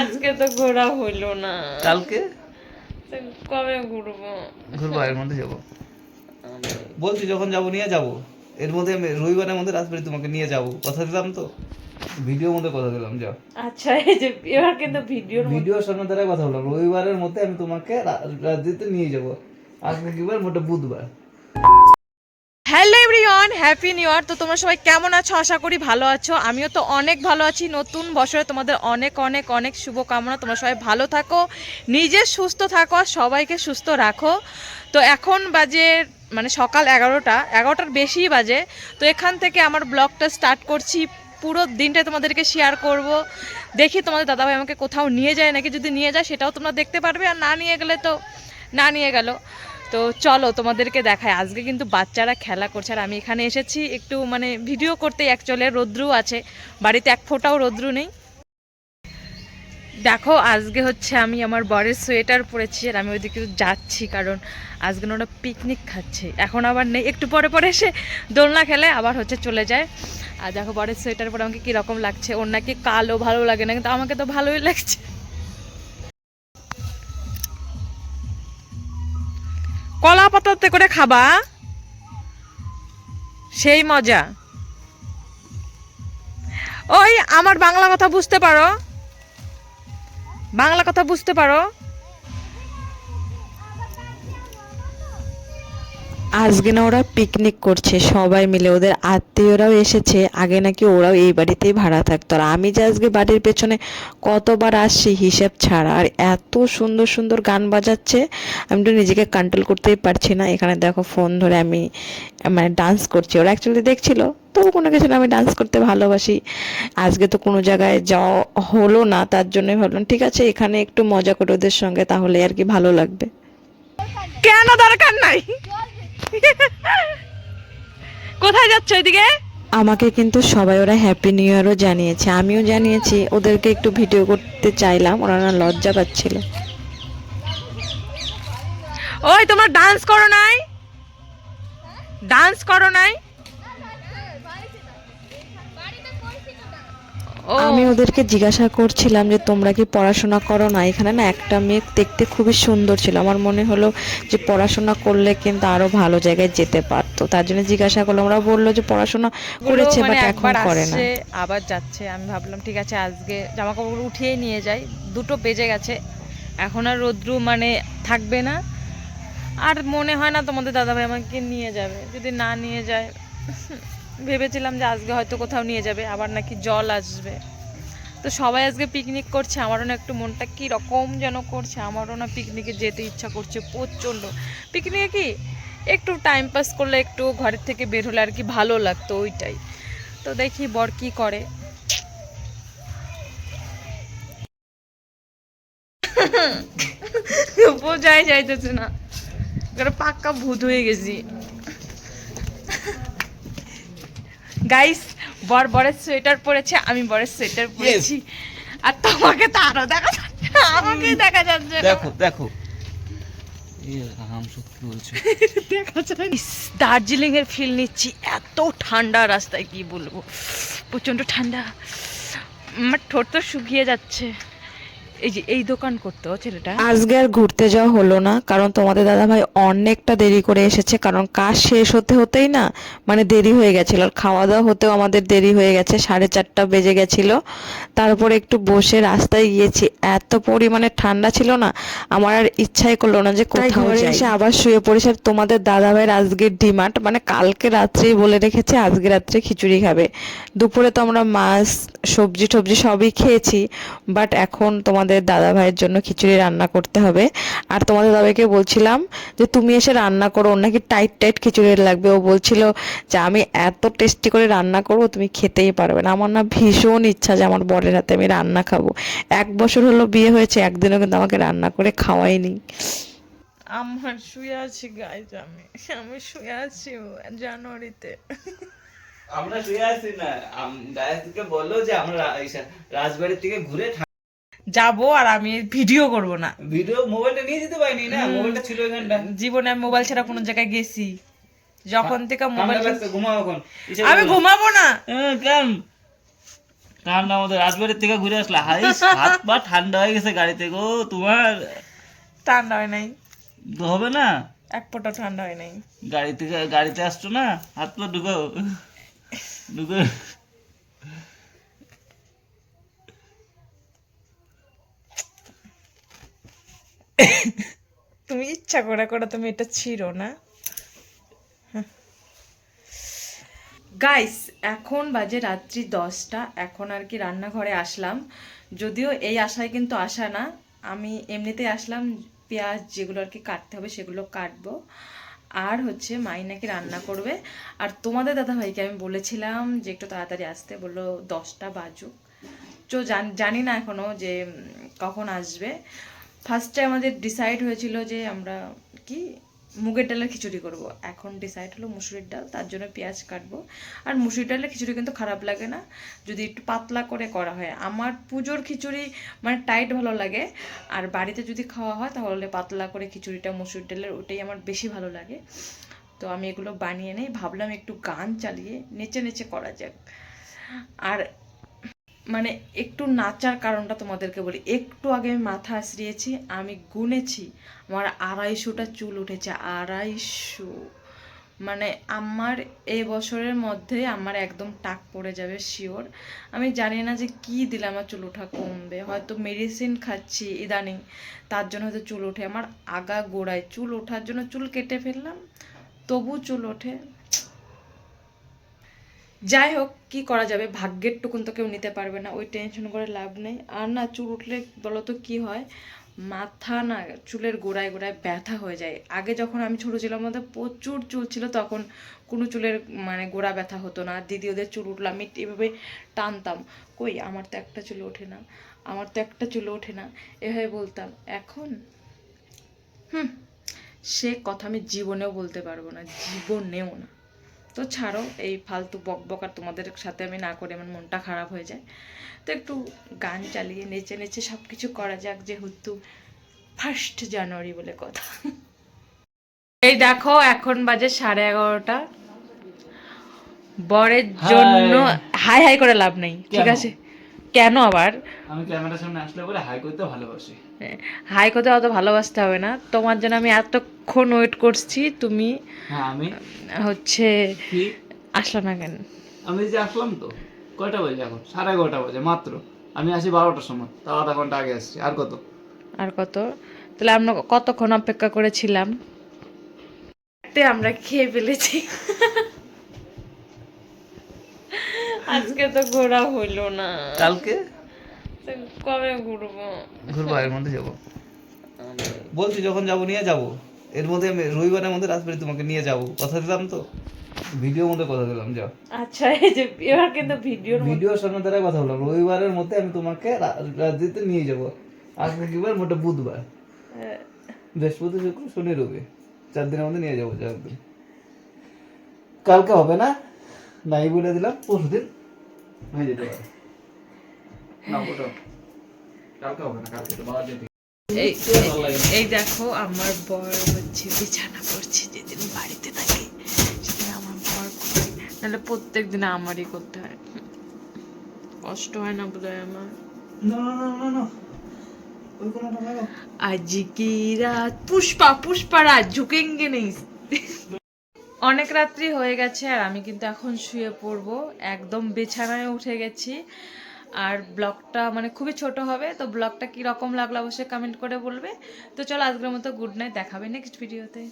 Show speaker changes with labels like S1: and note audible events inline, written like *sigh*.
S1: আজকে তো ঘোরা হইল না।
S2: কালকে?
S1: কবে ঘুরবো?
S2: ঘুরবো এর মধ্যে যাব। বলছি যখন যাব নিয়ে যাব। এর মধ্যে আমি রবিবারের মধ্যে রাজবাড়ি তোমাকে নিয়ে যাব। কথা দিলাম তো? ভিডিওর মধ্যে কথা দিলাম যাও
S1: আচ্ছা এই যে এবার কিন্তু ভিডিওর
S2: ভিডিওর সামনে দ্বারা কথা বললাম। রবিবারের মধ্যে আমি তোমাকে রাজবাড়িতে নিয়ে যাব। আজকে কি বার মোটা বুধবার।
S1: এভরিওয়ান হ্যাপি নিউ ইয়ার তো তোমরা সবাই কেমন আছো? আশা করি ভালো আছো। আমিও তো অনেক ভালো আছি। নতুন বছরে তোমাদের অনেক অনেক অনেক শুভকামনা। তোমরা সবাই ভালো থাকো, নিজে সুস্থ থাকো, আর সবাইকে সুস্থ রাখো। তো এখন বাজে মানে সকাল এগারোটা, এগারোটার বেশি বাজে। তো এখান থেকে আমার ব্লগটা স্টার্ট করছি। পুরো দিনটা তোমাদেরকে শেয়ার করব। দেখি তোমাদের দাদাভাই আমাকে কোথাও নিয়ে যায় নাকি? যদি নিয়ে যায়, সেটাও তোমরা দেখতে পারবে। আর না নিয়ে গেলে তো, না নিয়ে গেল। তো চলো তোমাদেরকে দেখায় আজকে কিন্তু বাচ্চারা খেলা করছে আর আমি এখানে এসেছি একটু মানে ভিডিও করতে অ্যাকচুয়ালি রোদ্রু আছে। বাড়িতে এক ফোঁটাও রোদ্রু নেই। দেখো, আজকে হচ্ছে আমি আমার বরের সোয়েটার পরেছি আর আমি ওইদিকে যাচ্ছি কারণ আজকে ওরা পিকনিক খাচ্ছে। এখন আবার নেই। একটু পরে পরে এসে দোলনা খেলে আবার হচ্ছে চলে যায়। আর দেখো, বরের সোয়েটার পরে আমাকে কীরকম লাগছে। ওর নাকি কালো ভালো লাগে না, কিন্তু আমাকে তো ভালোই লাগছে। করে খাবা। সেই মজা। ওই আমার বাংলা কথা বুঝতে পারো। বাংলা কথা বুঝতে পারো।
S3: আজকে না ওরা পিকনিক করছে, সবাই মিলে। ওদের আত্মীয়রাও এসেছে, আগে নাকি ওরাও এই বাড়িতেই ভাড়া থাকতো। আর আমি যে আজকে বাড়ির পেছনে কতবার আসছি হিসেব ছাড়া। আর এত সুন্দর সুন্দর গান বাজাচ্ছে, আমি তো নিজেকে কন্ট্রোল করতেই পারছি না। এখানে দেখো ফোন ধরে আমি মানে ডান্স করছি। ওরা অ্যাকচুয়ালি দেখছিল তবু কোনো কিছু না, আমি ডান্স করতে ভালোবাসি। আজকে তো কোনো জায়গায় যাওয়া হলো না, তার জন্যই ভাবলাম, ঠিক আছে, এখানে একটু মজা করে ওদের সঙ্গে, তাহলে আর কি ভালো লাগবে।
S1: কেন দরকার নাই? *laughs* কোথায় যাচ্ছ ওইদিকে
S3: আমাকে কিন্তু সবাই ওরা হ্যাপি নিউ ইয়ারও জানিয়েছে আমিও জানিয়েছি ওদেরকে একটু ভিডিও করতে চাইলাম ওরা না লজ্জা পাচ্ছিল।
S1: ওই তোমার ডান্স করো নাই? ডান্স করো নাই?
S3: আমি ওদেরকে জিজ্ঞাসা করছিলাম যে তোমরা কি পড়াশোনা করো না? এখানে না একটা মেয়ে দেখতে খুবই সুন্দর ছিল। আমার মনে হলো যে পড়াশোনা করলে কিন্তু আরও ভালো জায়গায় যেতে পারতো। তার জন্য জিজ্ঞাসা করলাম। ওরা বলল যে পড়াশোনা করেছে
S1: মানে
S3: বাট এখন করে না।
S1: আবার যাচ্ছে। আমি ভাবলাম ঠিক আছে আজকে জামা কাপড় উঠিয়ে নিয়ে যাই। দুটো বেজে গেছে। এখন আর রোদ্রু মানে থাকবে না। আর মনে হয় না তোমাদের দাদাভাই আমাকে নিয়ে যাবে। যদি না নিয়ে যায় ভেবেছিলাম যে আজকে হয়তো কোথাও নিয়ে যাবে, আবার নাকি জল আসবে। তো সবাই আজকে পিকনিক করছে, আমারও না একটু মনটা কি রকম যেন করছে, আমারও না পিকনিকে যেতে ইচ্ছা করছে প্রচণ্ড। পিকনিকে কি একটু টাইম পাস করলে একটু ঘরের থেকে বের হলে আর কি ভালো লাগতো ওইটাই। তো দেখি বর কি করে। বোঝাই যাইতেছে না। পাক্কা ভূত হয়ে গেছি। গাইস বর বরের সোয়েটার পরেছে আমি বরের সোয়েটার পরেছি। আর তোমাকে তো আরও দেখা যাচ্ছে আমাকে দেখা যাচ্ছে।
S2: দেখো দেখো।
S1: দার্জিলিং এর ফিল নিচ্ছি এত ঠান্ডা রাস্তায় কি বলব? প্রচণ্ড ঠান্ডা। আমার ঠোঁট তো শুকিয়ে যাচ্ছে। এই যে এই দোকান করতো ছেলেটা?
S3: আজকে আর ঘুরতে যাওয়া হলো না কারণ তোমাদের দাদা ভাই অনেকটা দেরি করে এসেছে কারণ কাজ শেষ হতে হতেই না মানে দেরি হয়ে গেছিল। আর খাওয়া দাওয়া হতেও আমাদের দেরি হয়ে গেছে সাড়ে চারটা বেজে গেছিল। তারপরে একটু বসে রাস্তায় গিয়েছি এত পরিমাণে ঠান্ডা ছিল না আমার আর ইচ্ছাই করল না যে কোথাও
S1: ঘরে
S3: এসে আবার শুয়ে পড়েছে আর তোমাদের দাদা ভাইয়ের আজকের ডিমান্ড মানে কালকে রাত্রেই বলে রেখেছে আজকে রাত্রে খিচুড়ি খাবে। দুপুরে তো আমরা মাছ সবজি টবজি সবই খেয়েছি বাট এখন তোমাদের দাদা ভাইয়ের জন্য খিচুড়ি রান্না করতে হবে। আর তোমাদের দাদাভাইকে বলছিলাম যে তুমি এসে রান্না করো ওর নাকি টাইট টাইট খিচুড়ি লাগবে। ও বলছিল যে আমি এত টেস্টি করে রান্না করব তুমি খেতেই পারবে না। আমার না ভীষণ ইচ্ছা যে আমার বরের হাতে আমি রান্না খাব। এক বছর হলো বিয়ে হয়েছে একদিনও কিন্তু আমাকে রান্না করে খাওয়াইনি
S1: আমার শুয়ে আছি গাইজ আমি। আমি শুয়ে আছি জানুয়ারিতে।
S2: আমরা শুয়ে আছি না। গায়েসকে বলল যে আমরা রাজবাড়ির থেকে ঘুরে
S1: যাব আর আমি ভিডিও করব না।
S2: ভিডিও মোবাইলটা নিয়ে যেতে পারিনি না? মোবাইলটা ছিল এখানটা।
S1: জীবনে আমি মোবাইল ছাড়া কোনো জায়গায় গেছি। যখন থেকে মোবাইল
S2: ঘুমাও এখন।
S1: আমি ঘুমাবো না।
S2: কেন?
S4: ঠান্ডা আমাদের রাজবাড়ির থেকে ঘুরে আসলে। হাই *laughs* হাত পা ঠান্ডা হয়ে গেছে গাড়িতে গো তোমার?
S1: ঠান্ডা হয় নাই।
S4: হবে না?
S1: এক ফোঁটা ঠান্ডা হয় নাই।
S4: গাড়ি থেকে গাড়িতে আসছো না? হাত পা ঢুকাও। ঢুকো
S1: তুমি ইচ্ছা করে করে, তুমি এটা ছিড়ো না। গাইস এখন বাজে রাত্রি দশটা, এখন আর কি রান্নাঘরে আসলাম। যদিও এই আশায় কিন্তু আসা না, আমি এমনিতেই আসলাম, পেঁয়াজ যেগুলো আর কি কাটতে হবে সেগুলো কাটবো। আর হচ্ছে মাই নাকি রান্না করবে। আর তোমাদের দাদা ভাইকে আমি বলেছিলাম যে একটু তাড়াতাড়ি আসতে, বলল দশটা বাজুক। তো জান- না এখনও যে কখন আসবে। ফার্স্টে আমাদের ডিসাইড হয়েছিল যে আমরা কি মুগের ডালের খিচুড়ি করব। এখন ডিসাইড হলো মুসুরির ডাল, তার জন্য পেঁয়াজ কাটবো। আর মুসুরির ডালের খিচুড়ি কিন্তু খারাপ লাগে না, যদি একটু পাতলা করে করা হয়। আমার পুজোর খিচুড়ি মানে টাইট ভালো লাগে, আর বাড়িতে যদি খাওয়া হয় তাহলে পাতলা করে খিচুড়িটা মুসুরির ডালের ওটাই আমার বেশি ভালো লাগে। তো আমি এগুলো বানিয়ে নেই, ভাবলাম একটু গান চালিয়ে নেচে নেচে করা যাক। আর মানে একটু নাচার কারণটা তোমাদেরকে বলি। একটু আগে আমি মাথা আশ্রিয়েছি আমি গুনেছি, আমার আড়াইশোটা চুল উঠেছে, আড়াইশো। মানে আমার এই বছরের মধ্যে আমার একদম টাক পড়ে যাবে শিওর আমি জানি না যে কি দিলে আমার চুল ওঠা কমবে। হয়তো মেডিসিন খাচ্ছি ইদানিং, তার জন্য হয়তো চুল ওঠে। আমার আগা গোড়ায় চুল ওঠার জন্য চুল কেটে ফেললাম, তবু চুল ওঠে। যাই হোক কি করা যাবে? ভাগ্যের টুকুন তো কেউ নিতে পারবে না, ওই টেনশন করে লাভ নেই। আর না, চুল উঠলে বলো তো কি হয়? মাথা না, চুলের গোড়ায় গোড়ায় ব্যথা হয়ে যায়। আগে যখন আমি ছোটো ছিলাম, আমাদের প্রচুর চুল ছিল, তখন কোনো চুলের মানে গোড়া ব্যথা হতো না। দিদি ওদের চুল উঠল আমি এভাবে টানতাম। কই, আমার তো একটা চুল ওঠে না, আমার তো একটা চুল ওঠে না, এভাবে বলতাম। এখন, হুম, সে কথা আমি জীবনেও বলতে পারব না, জীবনেও না। তো ছাড়ো এই ফালতু বক বকার তোমাদের সাথে আমি না করে আমার মনটা খারাপ হয়ে যায়। তো একটু গান চালিয়ে নেচে নেচে সব কিছু করা যাক যেহেতু ফার্স্ট জানুয়ারি বলে কথা। এই দেখো এখন বাজে সাড়ে এগারোটা। বরের জন্য হাই হাই করে লাভ নেই ঠিক আছে? কেন আবার?
S4: আমি ক্যামেরার সামনে আসলে বলে হাই করতে ভালোবাসি।
S1: হাই করতে অত ভালোবাসতে হবে না। তোমার জন্য আমি এতক্ষণ ওয়েট করছি তুমি
S4: হ্যাঁ আমি
S1: হচ্ছে আসলো না কেন?
S4: আমি যে আসলাম তো কয়টা বাজে এখন? সাড়ে এগারোটা বাজে মাত্র। আমি আসি বারোটার সময় তাও আধা ঘণ্টা আগে আসছি। আর কত?
S1: আর কত? তাহলে আমরা কতক্ষণ অপেক্ষা করেছিলাম? আমরা খেয়ে ফেলেছি। আজকে তো ঘোরা হইল না।
S2: কালকে?
S1: কবে ঘুরবো?
S2: ঘুরবো এর মধ্যে যাব। বলছি যখন যাব নিয়ে যাব। এর মধ্যে আমি রবিবারের মধ্যে রাজবাড়ি তোমাকে নিয়ে যাব। কথা দিলাম তো? ভিডিওর মধ্যে কথা দিলাম যাও।
S1: আচ্ছা এই যে এবার কিন্তু ভিডিওর
S2: ভিডিওর সামনে দ্বারা কথা বললাম। রবিবারের মধ্যে আমি তোমাকে রা- রাজনীতিতে নিয়ে যাব। আজকে কি বার? মোটা বুধবার। বৃহস্পতি শুক্র শনি রবি। চার দিনের মধ্যে নিয়ে যাব চার দিন কালকে হবে না? নাই বলে দিলাম পরশু দিন হয়ে যেতে পারে। না কালকে হবে না কালকে তো বাবার যেতে
S1: এই দেখো আমার বর হচ্ছে বিছানা করছে যেদিন বাড়িতে থাকে সেদিন আমার বর করে নাহলে প্রত্যেক দিন আমারই করতে হয়। কষ্ট হয় না বোধ আমার? আজকে রাত? পুষ্পা পুষ্পা রাত ঝুঁকেঙ্গে নেই অনেক রাত্রি হয়ে গেছে আর আমি কিন্তু এখন শুয়ে পড়ব। একদম বিছানায় উঠে গেছি। আর ব্লগটা মানে খুবই ছোট হবে, তো ব্লগটা কীরকম লাগল অবশ্যই কমেন্ট করে বলবে। তো চলো আজকের মতো গুড নাইট দেখাবে নেক্সট ভিডিওতে